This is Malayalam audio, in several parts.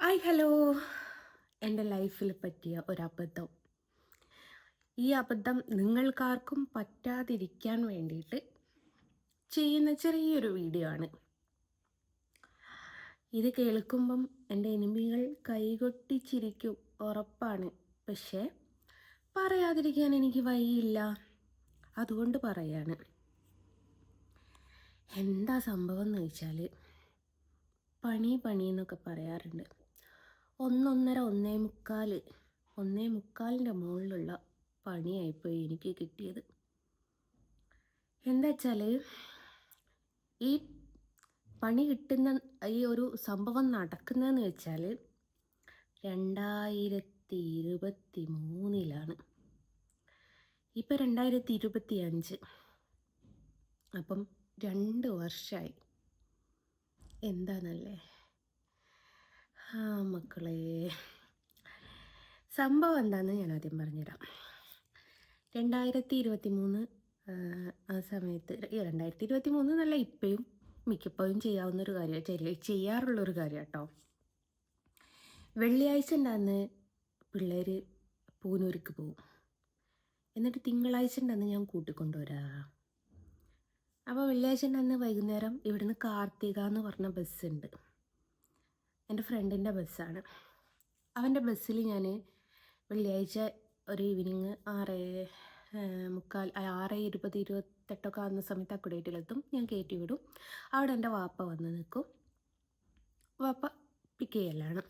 Hi hello. എന്റെ ലൈഫിൽ പറ്റിയ ഒരബദ്ധം. ഈ അബദ്ധം നിങ്ങൾക്കാർക്കും പറ്റാതിരിക്കാൻ വേണ്ടിയിട്ട് ചെയ്യുന്ന ചെറിയൊരു വീഡിയോ ആണ്. ഇത് കേൾക്കുമ്പം എന്റെ എനിമികൾ കൈകൊട്ടിച്ചിരിക്കും ഉറപ്പാണ്. പക്ഷേ പറയാതിരിക്കാൻ എനിക്ക് വഴിയില്ല. അതുകൊണ്ട് പറയാണ്. എന്താ സംഭവം എന്ന് വെച്ചാൽ പണി പണി എന്നൊക്കെ പറയാറുണ്ട്. ഒന്നൊന്നര ഒന്നേ മുക്കാൽ ഒന്നേ മുക്കാലിന്റെ മുകളിലുള്ള പണിയായിപ്പോയി എനിക്ക് കിട്ടിയത്. എന്താ വെച്ചാൽ ഈ പണി കിട്ടുന്ന ഈ ഒരു സംഭവം നടക്കുന്നതെന്ന് വെച്ചാൽ രണ്ടായിരത്തി ഇരുപത്തി മൂന്നിലാണ് ഇപ്പം രണ്ടായിരത്തി ഇരുപത്തി അഞ്ച് അപ്പം രണ്ട് വർഷമായി എന്താണല്ലേ മക്കളെ. സംഭവം എന്താണെന്ന് ഞാൻ ആദ്യം പറഞ്ഞുതരാം. രണ്ടായിരത്തി ഇരുപത്തി മൂന്ന് ആ സമയത്ത് രണ്ടായിരത്തി ഇരുപത്തി മൂന്ന് നല്ല ഇപ്പോഴും മിക്കപ്പോഴും ചെയ്യാവുന്ന ചെയ്യാവുന്നൊരു കാര്യ ചെയ്യാറുള്ളൊരു കാര്യം കേട്ടോ വെള്ളിയാഴ്ച ഉണ്ടാന്ന് പിള്ളേർ പൂനൂർക്ക് പോവും. എന്നിട്ട് തിങ്കളാഴ്ച ഉണ്ടെന്ന് ഞാൻ കൂട്ടിക്കൊണ്ടുവരാ. അപ്പോൾ വെള്ളിയാഴ്ച ഉണ്ടെന്ന് വൈകുന്നേരം ഇവിടുന്ന് കാർത്തിക എന്ന് പറഞ്ഞ ബസ്സുണ്ട്. എന്റെ ഫ്രണ്ടിന്റെ ബസ്സാണ്. അവന്റെ ബസ്സിൽ ഞാൻ വെള്ളിയാഴ്ച ഒരു ഈവനിങ് ആറ് മുക്കാൽ ആറ് ഇരുപത് ഇരുപത്തെട്ടൊക്കെ ആകുന്ന സമയത്ത് അക്കുടേറ്റിലെത്തും ഞാൻ കയറ്റി വിടും. അവിടെ എന്റെ വാപ്പ വന്ന് നിൽക്കും. വാപ്പ പിക്ക് ചെയ്യലാണ്.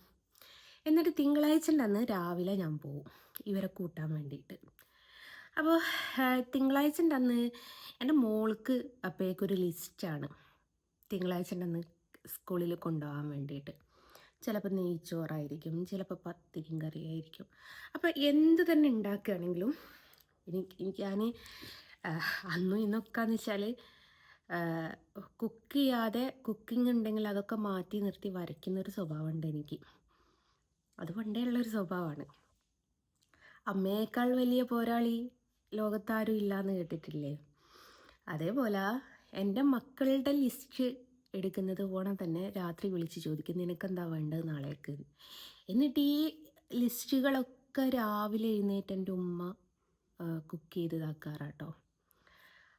എന്നിട്ട് തിങ്കളാഴ്ച അന്ന് രാവിലെ ഞാൻ പോവും ഇവരെ കൂട്ടാൻ വേണ്ടിയിട്ട്. അപ്പോൾ തിങ്കളാഴ്ച അന്ന് എന്റെ മോൾക്ക് അപ്പോഴേക്കൊരു ലിസ്റ്റാണ്. തിങ്കളാഴ്ച അന്ന് സ്കൂളിൽ കൊണ്ടുപോകാൻ വേണ്ടിയിട്ട്. ചിലപ്പോൾ നെയ്ച്ചോറായിരിക്കും ചിലപ്പോൾ പത്തിരിയും കറിയായിരിക്കും. അപ്പോൾ എന്ത് തന്നെ ഉണ്ടാക്കുകയാണെങ്കിലും എനിക്ക് എനിക്ക് ഞാൻ അന്നും ഇന്നൊക്കെയെന്ന് വെച്ചാൽ കുക്ക് ചെയ്യാതെ കുക്കിംഗ് ഉണ്ടെങ്കിൽ അതൊക്കെ മാറ്റി നിർത്തി വരയ്ക്കുന്നൊരു സ്വഭാവമുണ്ട് എനിക്ക്. അത് പണ്ടേ ഉള്ളൊരു സ്വഭാവമാണ്. അമ്മയേക്കാൾ വലിയ പോരാളി ലോകത്താരും ഇല്ല എന്ന് കേട്ടിട്ടില്ലേ? അതേപോലെ എന്റെ മക്കളുടെ ലിസ്റ്റ് എടുക്കുന്നത് ഓണം തന്നെ രാത്രി വിളിച്ച് ചോദിക്കും നിനക്കെന്താ വേണ്ടത് നാളേക്ക്? എന്നിട്ട് ഈ ലിസ്റ്റുകളൊക്കെ രാവിലെ എഴുന്നേറ്റ് എന്റെ ഉമ്മ കുക്ക് ചെയ്ത് ഇതാക്കാറാട്ടോ.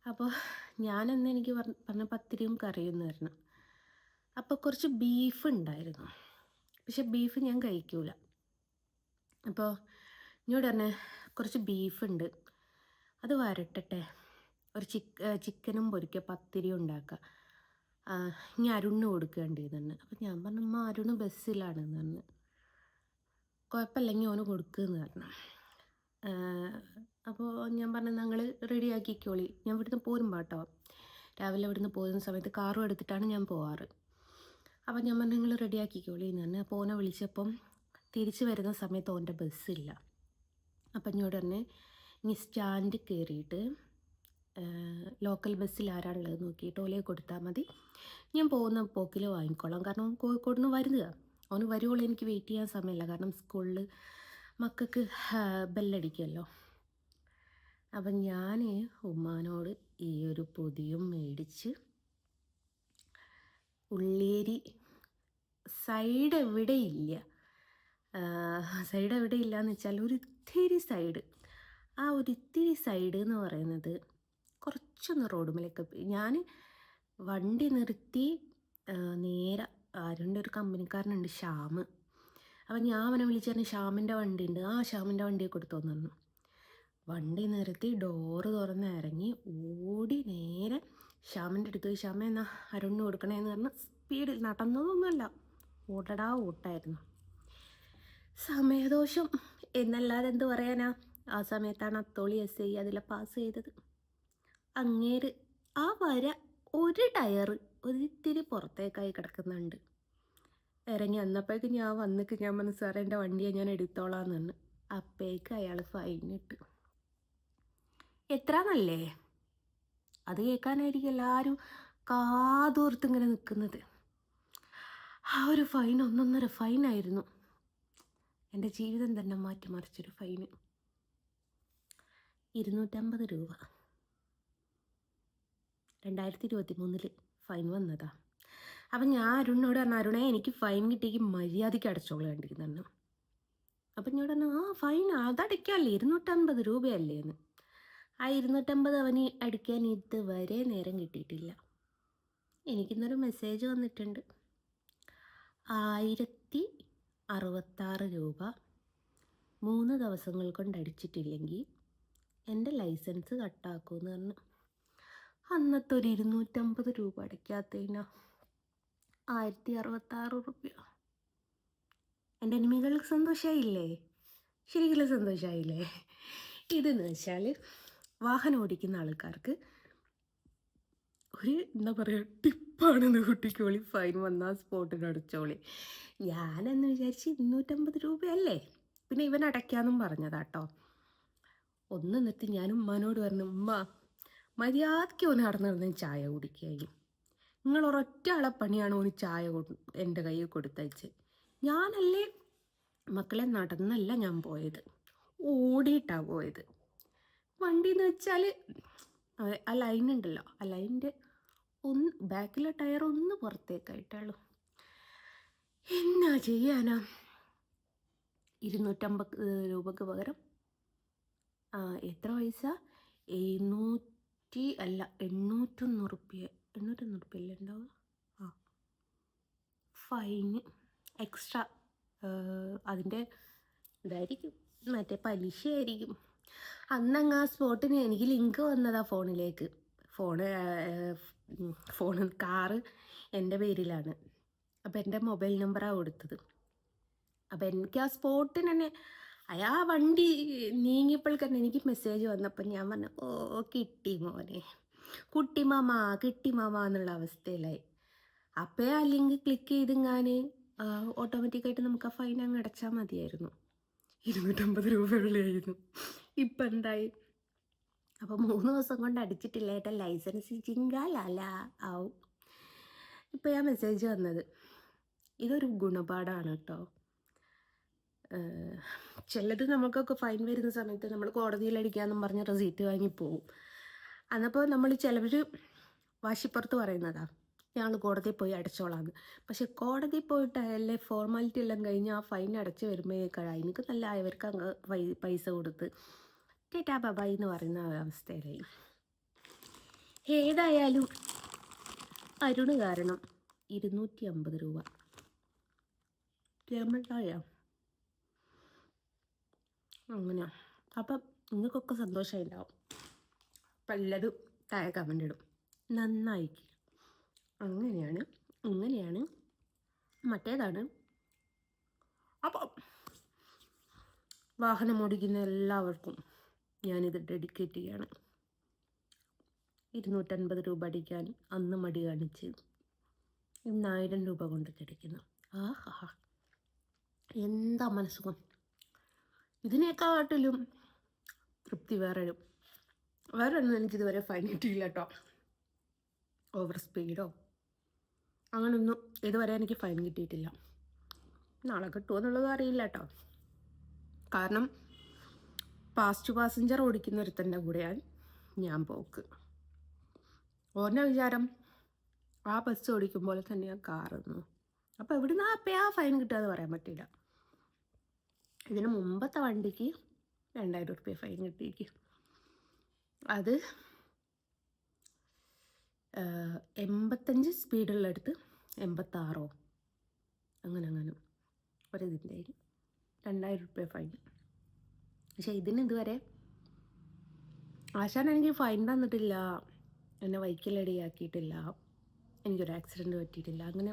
അപ്പോൾ ഞാനന്ന് എനിക്ക് പറഞ്ഞ പത്തിരിയും കറിയും വരണം അപ്പോൾ കുറച്ച് ബീഫ് ഉണ്ടായിരുന്നു. പക്ഷെ ബീഫ് ഞാൻ കഴിക്കൂല. അപ്പോൾ ഇങ്ങോട്ട് തന്നെ കുറച്ച് ഉണ്ട്. അത് വരട്ടട്ടെ. ഒരു ചിക്ക ചിക്കനും പൊരിക്കുക പത്തിരിയും ഉണ്ടാക്കുക ഇനി അരുണിന് കൊടുക്കേണ്ടിയതെന്ന് അപ്പം ഞാൻ പറഞ്ഞു അമ്മ അരുണ് ബസ്സിലാണെന്ന് പറഞ്ഞു. കുഴപ്പമില്ലെങ്കിൽ ഓന് കൊടുക്കുമെന്ന് പറഞ്ഞു. അപ്പോൾ ഞാൻ പറഞ്ഞു ഞങ്ങൾ റെഡി ആക്കിക്കോളി ഞാൻ ഇവിടുന്ന് പോരും പാട്ടോ. രാവിലെ ഇവിടുന്ന് പോകുന്ന സമയത്ത് കാറും എടുത്തിട്ടാണ് ഞാൻ പോവാറ്. അപ്പം ഞാൻ പറഞ്ഞു നിങ്ങൾ റെഡി ആക്കിക്കോളി എന്ന് പറഞ്ഞു. അപ്പോൾ ഓനെ വിളിച്ചപ്പം തിരിച്ചു വരുന്ന സമയത്ത് ഓന്റെ ബസ്സില്ല. അപ്പം എന്നോട് തന്നെ ഇനി സ്റ്റാൻഡ് കയറിയിട്ട് ലോക്കൽ ബസ്സിൽ ആരാണുള്ളത് നോക്കിയിട്ട് ഓലയെ കൊടുത്താൽ മതി. ഞാൻ പോകുന്ന പോക്കിൽ വാങ്ങിക്കോളാം. കാരണം കോഴിക്കോട് നിന്ന് വരുന്നത്. അവന് വരുവോളം എനിക്ക് വെയിറ്റ് ചെയ്യാൻ സമയമില്ല. കാരണം സ്കൂളിൽ മക്കൾക്ക് ബെല്ലടിക്കുമല്ലോ അപ്പം ഞാൻ ഉമ്മാനോട് ഈ ഒരു പൊതിയും മേടിച്ച് ഉള്ളേരി സൈഡ് എവിടെ ഇല്ല. സൈഡ് എവിടെ ഇല്ല എന്ന് വെച്ചാൽ ഒരു ഇത്തിരി സൈഡ് ആ ഒരു ഇത്തിരി സൈഡ് എന്ന് പറയുന്നത് കുറച്ചൊന്ന് റോഡുമലേക്ക് ഞാൻ വണ്ടി നിർത്തി നേരെ ആരുണ്ട് ഒരു കമ്പനിക്കാരനുണ്ട് ശ്യാം അപ്പം ഞാൻ അവനെ വിളിച്ചു പറഞ്ഞു ശ്യാമിന്റെ വണ്ടി ഉണ്ട് ആ ശ്യാമിന്റെ വണ്ടിയെ കൊടുത്തു തന്നു വണ്ടി നിർത്തി ഡോറ് തുറന്ന് ഇറങ്ങി ഓടി നേരെ ശ്യാമിന്റെ അടുത്ത് പോയി. ശ്യാമ എന്നാ അരുണിന് കൊടുക്കണേന്ന് പറഞ്ഞ് സ്പീഡിൽ നടന്നതൊന്നുമല്ല. ഓടടാ ഓട്ടായിരുന്നു. സമയദോഷം. എന്നല്ലാതെ എന്ത് പറയാനാ? ആ സമയത്താണ് അത്തോളി എസ് ഐ അതിലെ പാസ് ചെയ്തത്. അങ്ങേര് ആ വര ഒരു ടയർ ഒരിത്തിരി പുറത്തേക്കായി കിടക്കുന്നുണ്ട്. ഇറങ്ങി വന്നപ്പോഴേക്ക് ഞാൻ വന്നിട്ട് ഞാൻ വന്ന് സാറേ എന്റെ വണ്ടിയെ ഞാൻ എടുത്തോളാം നിന്ന് അപ്പോഴേക്ക് അയാൾ ഫൈൻ ഇട്ട്. എത്രന്നല്ലേ? അത് കേൾക്കാനായിരിക്കും എല്ലാവരും കാതോർത്ത് ഇങ്ങനെ നിൽക്കുന്നത്. ആ ഒരു ഫൈൻ ഒന്നൊന്നര ഫൈനായിരുന്നു എന്റെ ജീവിതം തന്നെ മാറ്റിമറിച്ചൊരു ഫൈന് ഇരുന്നൂറ്റമ്പത് രൂപ. രണ്ടായിരത്തി ഇരുപത്തി മൂന്നിൽ ഫൈൻ വന്നതാ. അപ്പം ഞാൻ അരുണിനോട് പറഞ്ഞു അരുണേ എനിക്ക് ഫൈൻ കിട്ടിയെങ്കിൽ മര്യാദയ്ക്ക് അടച്ചോളൂ വേണ്ടിയിരുന്നു അപ്പം ഞാൻ പറഞ്ഞു ആ ഫൈൻ അതടയ്ക്കാമല്ലേ ഇരുന്നൂറ്റമ്പത് രൂപയല്ലേ എന്ന് ആ ഇരുന്നൂറ്റമ്പത് അവന് അടിക്കാൻ ഇതുവരെ നേരം കിട്ടിയിട്ടില്ല. എനിക്കിന്നൊരു മെസ്സേജ് വന്നിട്ടുണ്ട്. ആയിരത്തി അറുപത്താറ് രൂപ മൂന്ന് ദിവസങ്ങൾ കൊണ്ട് അടിച്ചിട്ടില്ലെങ്കിൽ എന്റെ ലൈസൻസ് കട്ടാക്കുമെന്ന് പറഞ്ഞു. അന്നത്തെ ഒരു ഇരുന്നൂറ്റമ്പത് രൂപ അടയ്ക്കാത്തതിനാ ആയിരത്തി അറുപത്താറ് റുപ്യ. എന്റെ എനിമികൾക്ക് സന്തോഷമായില്ലേ ശരിക്കും സന്തോഷമായില്ലേ ഇതെന്ന് വെച്ചാൽ വാഹനം ഓടിക്കുന്ന ആൾക്കാർക്ക് ഒരു എന്താ പറയുക ടിപ്പാണെന്ന് കുട്ടിക്കോളി ഫൈൻ വന്നാൽ സ്പോട്ടിന് അടച്ചോളി. ഞാനെന്ന് വിചാരിച്ച് ഇരുന്നൂറ്റമ്പത് രൂപയല്ലേ? പിന്നെ ഇവൻ അടയ്ക്കാന്നും പറഞ്ഞതാട്ടോ. ഒന്ന് നിർത്തി ഞാൻ ഉമ്മാനോട് പറഞ്ഞു ഉമ്മ മര്യാദയ്ക്ക് ഓന് നടന്നു നടന്ന് ചായ കുടിക്കുകയും നിങ്ങൾ ഒരൊറ്റ ആളെ പണിയാണ് ഓന് ചായ എന്റെ കയ്യിൽ കൊടുത്തയച്ച് ഞാനല്ലേ മക്കളെ നടന്നല്ല ഞാൻ പോയത്. ഓടിയിട്ടാണ് പോയത്. വണ്ടി എന്ന് വെച്ചാൽ ആ ലൈൻ ഉണ്ടല്ലോ ആ ലൈന്റെ ഒന്ന് ബാക്കിലെ ടയർ ഒന്ന് പുറത്തേക്കായിട്ടുള്ളൂ എന്നാ ചെയ്യാനാ? ഇരുന്നൂറ്റമ്പത് രൂപക്ക് പകരം എത്ര പൈസ? എഴുന്നൂറ്റി അല്ല എണ്ണൂറ്റൊന്ന് റുപ്യ എണ്ണൂറ്റൊന്ന് റുപ്യ അല്ലേ ഉണ്ടാവുക? ആ. ഫൈന് എക്സ്ട്രാ അതിന്റെ ഇതായിരിക്കും. മറ്റേ പലിശയായിരിക്കും. അന്നങ്ങ് ആ സ്പോട്ടിന് എനിക്ക് ലിങ്ക് വന്നതാ ഫോണിലേക്ക്. ഫോണ് ഫോൺ കാറ് എന്റെ പേരിലാണ്. അപ്പോൾ എന്റെ മൊബൈൽ നമ്പറാണ് കൊടുത്തത്. അപ്പോൾ എനിക്ക് ആ സ്പോട്ടിന് തന്നെ അയാ വണ്ടി നീങ്ങിയപ്പോൾ തന്നെ എനിക്ക് മെസ്സേജ് വന്നപ്പോൾ ഞാൻ പറഞ്ഞു ഓ കിട്ടി മോനെ. കുട്ടി മാമ കിട്ടി മാമ എന്നുള്ള അവസ്ഥയിലായി. അപ്പോൾ ആ ലിങ്ക് ക്ലിക്ക് ചെയ്തിങ്ങാൻ ഓട്ടോമാറ്റിക്കായിട്ട് നമുക്ക് ആ ഫൈൻ അങ്ങ് അടച്ചാൽ മതിയായിരുന്നു. ഇരുന്നൂറ്റമ്പത് രൂപ ഉള്ളായിരുന്നു ഇപ്പം എന്തായി? അപ്പോൾ മൂന്ന് ദിവസം കൊണ്ട് അടിച്ചിട്ടില്ല ഏട്ടാ. ലൈസൻസ് ചിങ്കാലല്ല ആവും ഇപ്പോൾ ഞാൻ മെസ്സേജ് വന്നത്. ഇതൊരു ഗുണപാഠമാണ് കേട്ടോ. ചിലത് നമുക്കൊക്കെ ഫൈൻ വരുന്ന സമയത്ത് നമ്മൾ കോടതിയിൽ അടിക്കാമെന്നും പറഞ്ഞ് റെസീറ്റ് വാങ്ങി പോവും. അന്നപ്പോൾ നമ്മൾ ചിലവർ വാശിപ്പുറത്ത് പറയുന്നതാ ഞങ്ങൾ കോടതിയിൽ പോയി അടച്ചോളാന്ന്. പക്ഷെ കോടതിയിൽ പോയിട്ട് അല്ലേ ഫോർമാലിറ്റി എല്ലാം കഴിഞ്ഞ് ആ ഫൈൻ അടച്ച് വരുമ്പോഴേക്കാണ് എനിക്ക് നല്ല ആയവർക്ക് അങ്ങ് പൈസ കൊടുത്ത്. ടേറ്റാ ബബായി എന്ന് പറയുന്ന അവസ്ഥയിലായി. ഏതായാലും അരുണ് കാരണം ഇരുന്നൂറ്റി അമ്പത് രൂപ പേയ്മെന്റായോ അങ്ങനെ അപ്പം നിങ്ങൾക്കൊക്കെ സന്തോഷമായി ഉണ്ടാവും അപ്പം എല്ലാതും താഴെ കമന്റ് ഇടും. നന്നായിക്ക്. അങ്ങനെയാണ് ഇങ്ങനെയാണ്. മറ്റേതാണ്? അപ്പം വാഹനം ഓടിക്കുന്ന എല്ലാവർക്കും ഞാനിത് ഡെഡിക്കേറ്റ് ചെയ്യാണ്. ഇരുന്നൂറ്റൻപത് രൂപ അടിക്കാൻ അന്ന് മടി കാണിച്ച് ഇന്നായിരം രൂപ കൊണ്ട് കിടക്കുന്നു ആഹാ എന്താ മനസ്സുഖം? ഇതിനേക്കാട്ടിലും തൃപ്തി വേറെ വേറെ ഒന്നും എനിക്കിതുവരെ ഫൈൻ കിട്ടിയില്ല കേട്ടോ ഓവർ സ്പീഡോ അങ്ങനൊന്നും ഇതുവരെ എനിക്ക് ഫൈൻ കിട്ടിയിട്ടില്ല. നാളെ കിട്ടുമോ എന്നുള്ളത് അറിയില്ല കേട്ടോ കാരണം പാസ്റ്റ് പാസഞ്ചർ ഓടിക്കുന്ന ഒരുത്തന്റെ കൂടെയാണ് ഞാൻ പോക്ക്. ഓരോ വിചാരം ആ ബസ് ഓടിക്കുമ്പോൾ തന്നെയാണ് കാറുന്നു അപ്പോൾ എവിടുന്ന് ആ ഫൈൻ കിട്ടുക എന്ന് പറയാൻ പറ്റില്ല ഇതിന് മുമ്പത്തെ വണ്ടിക്ക് രണ്ടായിരം റുപ്യ ഫൈൻ കിട്ടിയിരിക്കും അത് എൺപത്തഞ്ച് സ്പീഡുള്ളടുത്ത് എൺപത്താറോ അങ്ങനെ അങ്ങനെ ഒരിതിന്റെ രണ്ടായിരം റുപ്യ ഫൈൻ പക്ഷേ ഇതിന് ഇതുവരെ ആശാൻ എനിക്ക് ഫൈൻ തന്നിട്ടില്ല. എന്നെ വൈക്കലടിയാക്കിയിട്ടില്ല എനിക്കൊരു ആക്സിഡന്റ് പറ്റിയിട്ടില്ല. അങ്ങനെ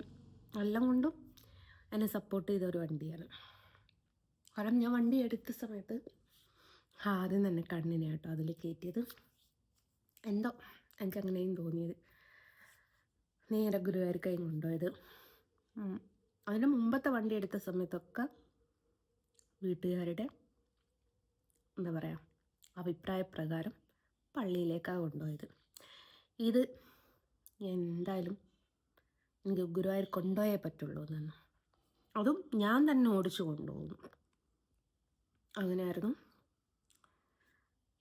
എല്ലാം കൊണ്ടും എന്നെ സപ്പോർട്ട് ചെയ്ത ഒരു വണ്ടിയാണ്. കാരണം ഞാൻ വണ്ടി എടുത്ത സമയത്ത് ആദ്യം തന്നെ കണ്ണിനെ കേട്ടോ അതിൽ കയറ്റിയത്. എന്തോ എനിക്ക് അങ്ങനെയും തോന്നിയത്. നേരെ ഗുരുവായൂർക്കായി കൊണ്ടുപോയത്. അതിന് മുമ്പത്തെ വണ്ടി എടുത്ത സമയത്തൊക്കെ വീട്ടുകാരുടെ എന്താ പറയുക അഭിപ്രായ പ്രകാരം പള്ളിയിലേക്കാണ് കൊണ്ടുപോയത്. ഇത് എന്തായാലും എനിക്ക് ഗുരുവായൂർ കൊണ്ടുപോയേ പറ്റുള്ളൂ എന്നാണ്. അതും ഞാൻ തന്നെ ഓടിച്ചു കൊണ്ടുപോകുന്നു അങ്ങനെയായിരുന്നു.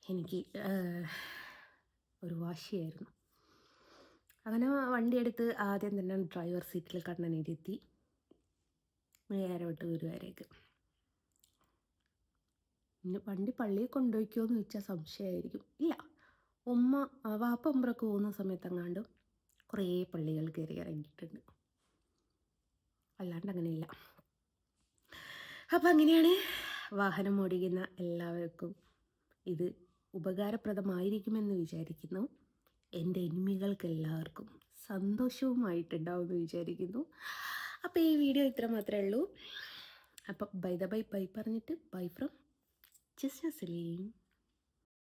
എനിക്ക് ഒരു വാശിയായിരുന്നു. അങ്ങനെ വണ്ടി എടുത്ത് ആദ്യം തന്നെ ഡ്രൈവർ സീറ്റിൽ കണ്ണനിരുത്തി. നേരെ വിട്ട് ഗുരുവാരേക്ക് ഇനി വണ്ടി പള്ളിയിൽ കൊണ്ടുപോയിക്കോ എന്ന് ചോദിച്ചാൽ സംശയമായിരിക്കും. ഇല്ല. ഉമ്മ വാപ്പ ഉമ്പ്രക്ക് പോകുന്ന സമയത്തെങ്ങാണ്ട് കുറേ പള്ളികൾ കയറി ഇറങ്ങിയിട്ടുണ്ട്. അല്ലാണ്ട് അങ്ങനെയില്ല. അപ്പം അങ്ങനെയാണ് വാഹനം ഓടിക്കുന്ന എല്ലാവർക്കും ഇത് ഉപകാരപ്രദമായിരിക്കുമെന്ന് വിചാരിക്കുന്നു. എന്റെ എനിമികൾക്ക് എല്ലാവർക്കും സന്തോഷവുമായിട്ടുണ്ടാവുമെന്ന് വിചാരിക്കുന്നു. അപ്പോൾ ഈ വീഡിയോ ഇത്ര മാത്രമേ ഉള്ളൂ. അപ്പം ബൈ ദ ബൈ ബൈ പറഞ്ഞിട്ട് ബൈ ഫ്രം ജസ്റ്റ് സലീം